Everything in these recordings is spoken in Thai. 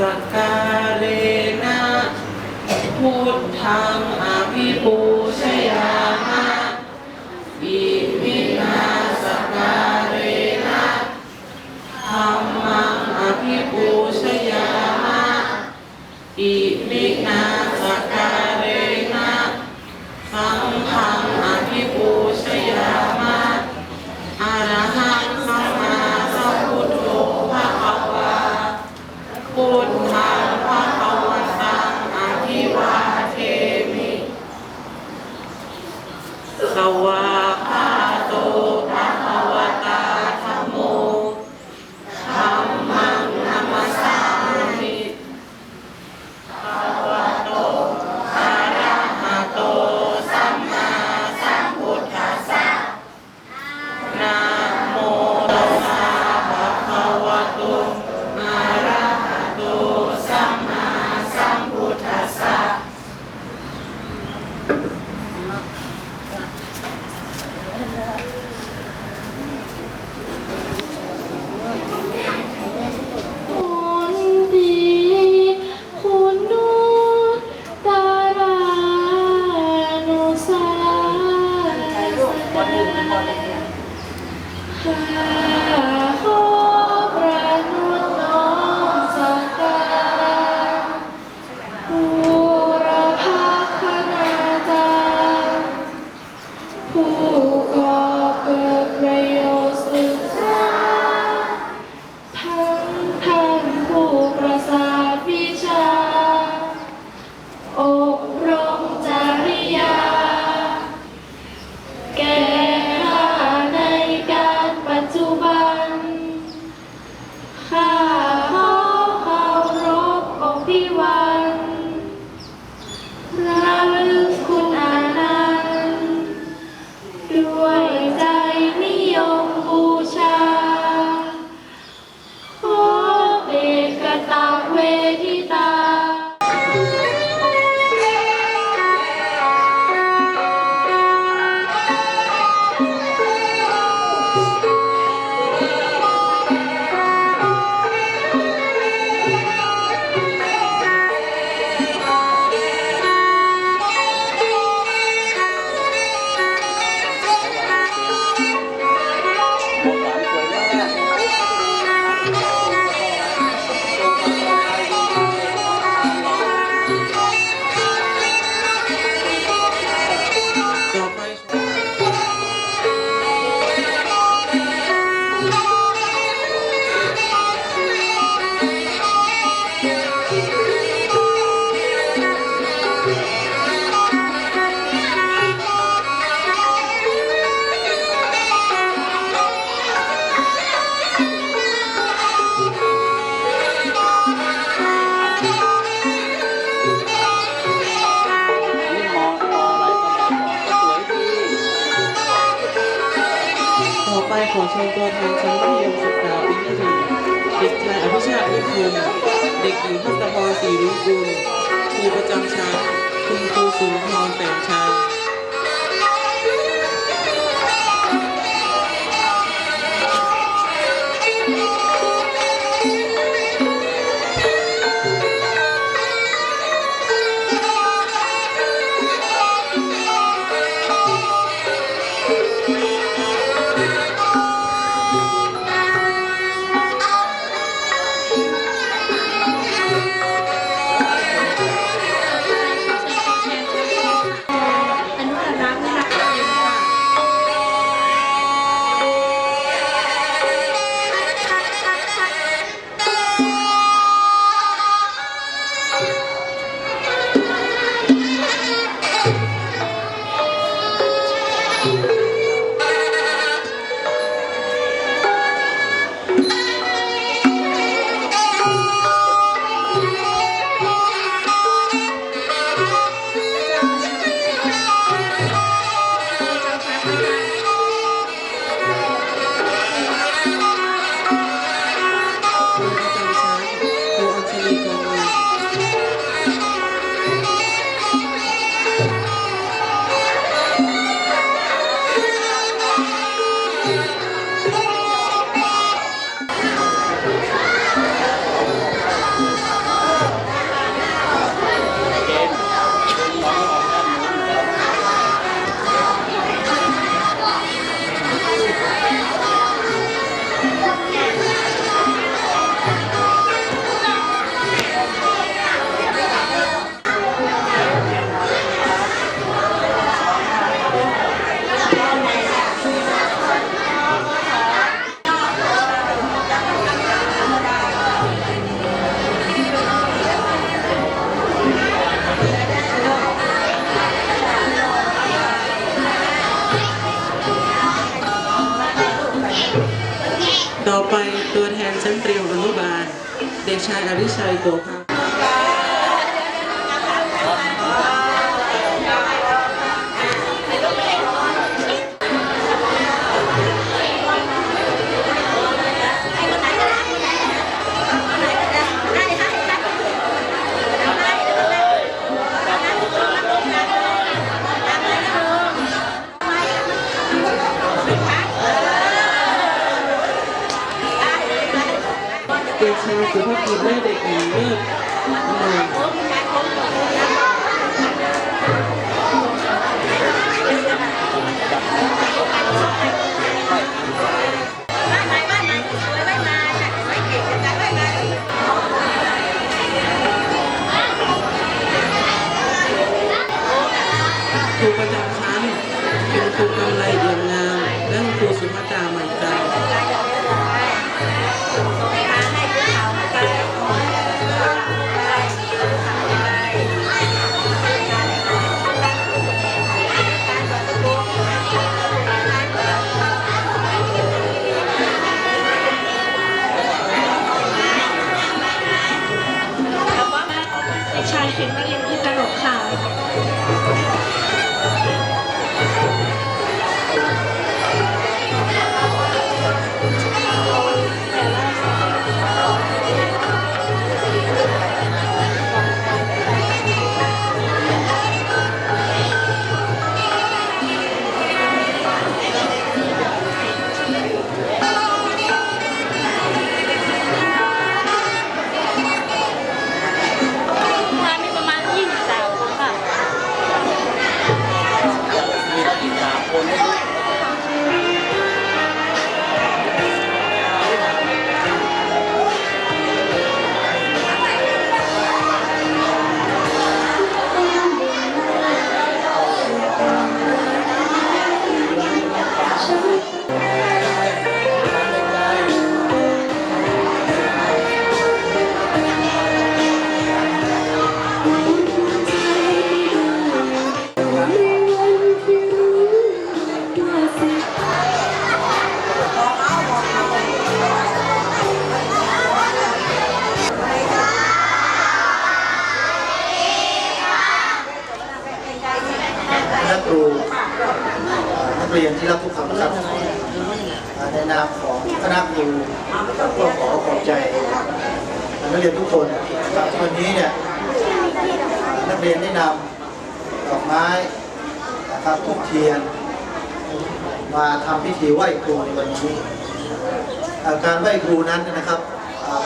สักกลา พุทธัพระภาวตังอธิวเทมิสวา ไปขอเชิญตัวแทนชั้นมัธยมศึกษาปีที่หนึ่งเด็กชายอภิชาติคุณเด็กหญิงพัฒนพรศรีรุ่งกุลครูประจำชั้นคุณครูสุนทรแสงชัา ด็กชาย ครูประจำชั้นเป็นครูกำไรเอี่ยมงามและครูสุภัตรามันใจ ในนามของคณะครูก็ขอขอบใจนักเรียนทุกคนครับวันนี้เนี่ยนักเรียนได้นำดอกไม้นะครับทุกเทียน มาทำพิธีไหว้ครูในวันนี้ การไหว้ครูนั้นนะครับ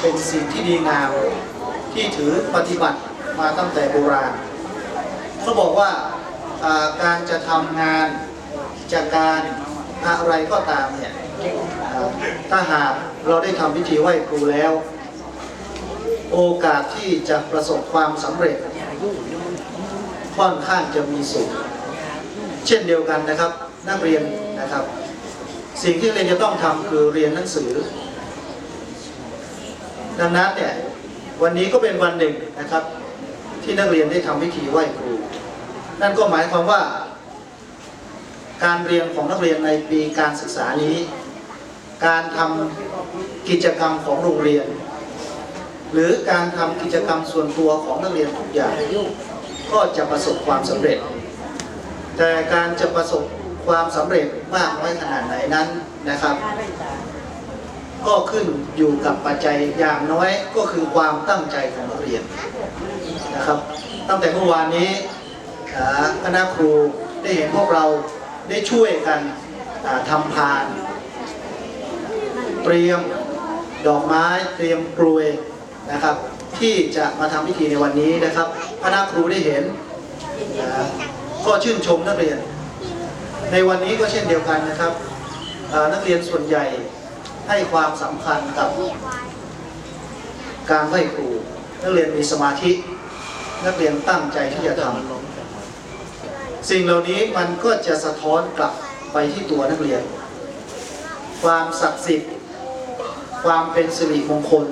เป็นสิ่งที่ดีงามที่ถือปฏิบัติมาตั้งแต่โบราณเขาบอกว่าอ่าการจะทำงานจากการ อะไรก็ตามเนี่ยถ้าหากเราได้ทำพิธีไหว้ครูแล้ว โอกาสที่จะประสบความสำเร็จค่อนข้างจะมีสูง เช่นเดียวกันนะครับ นักเรียนนะครับ สิ่งที่เรียนจะต้องทำคือเรียนหนังสือ ดังนั้นเนี่ยวันนี้ก็เป็นวันหนึ่งนะครับ ที่นักเรียนได้ทำพิธีไหว้ครู นั่นก็หมายความว่า การเรียนของนักเรียนในปีการศึกษานี้ การทำกิจกรรมของโรงเรียน หรือการทำกิจกรรมส่วนตัวของนักเรียนทุกอย่างก็จะประสบความสำเร็จ แต่การจะประสบความสำเร็จมากน้อยขนาดไหนนั้นนะครับ ก็ขึ้นอยู่กับปัจจัยอย่างน้อยก็คือความตั้งใจของนักเรียนนะครับ ตั้งแต่เมื่อวานนี้อ่าคณะครูได้เห็นพวกเรา ได้ช่วยกันทำพาน เตรียมดอกไม้เตรียมกลวยนะครับ ที่จะมาทำพิธีในวันนี้นะครับคณะครูได้เห็นก็ชื่นชมนักเรียน ในวันนี้ก็เช่นเดียวกันนะครับนักเรียนส่วนใหญ่ให้ความสำคัญกับการไหว้ครู นักเรียนมีสมาธิ นักเรียนตั้งใจที่จะทำ สิ่งเหล่านี้มันก็จะสะท้อนกลับไปที่ตัวนักเรียน ความศักดิ์สิทธิ์ ความเป็นสิริมงคล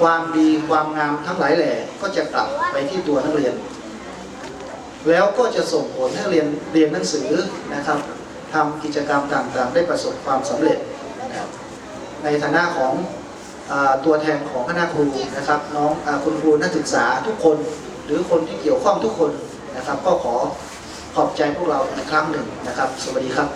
ความดีความงามทั้งหลายแหล่ก็จะกลับไปที่ตัวนักเรียน แล้วก็จะส่งผลให้เรียนเรียนหนังสือนะครับทำกิจกรรมต่างๆ ได้ประสบความสำเร็จในฐานะของตัวแทนของคณะครูนะครับน้องอคุณครูนักศึกษาทุกคน หรือคนที่เกี่ยวข้องทุกคนนะครับก็ขอ ขอบใจพวกเราอีกครั้งหนึ่งนะครับ สวัสดีครับ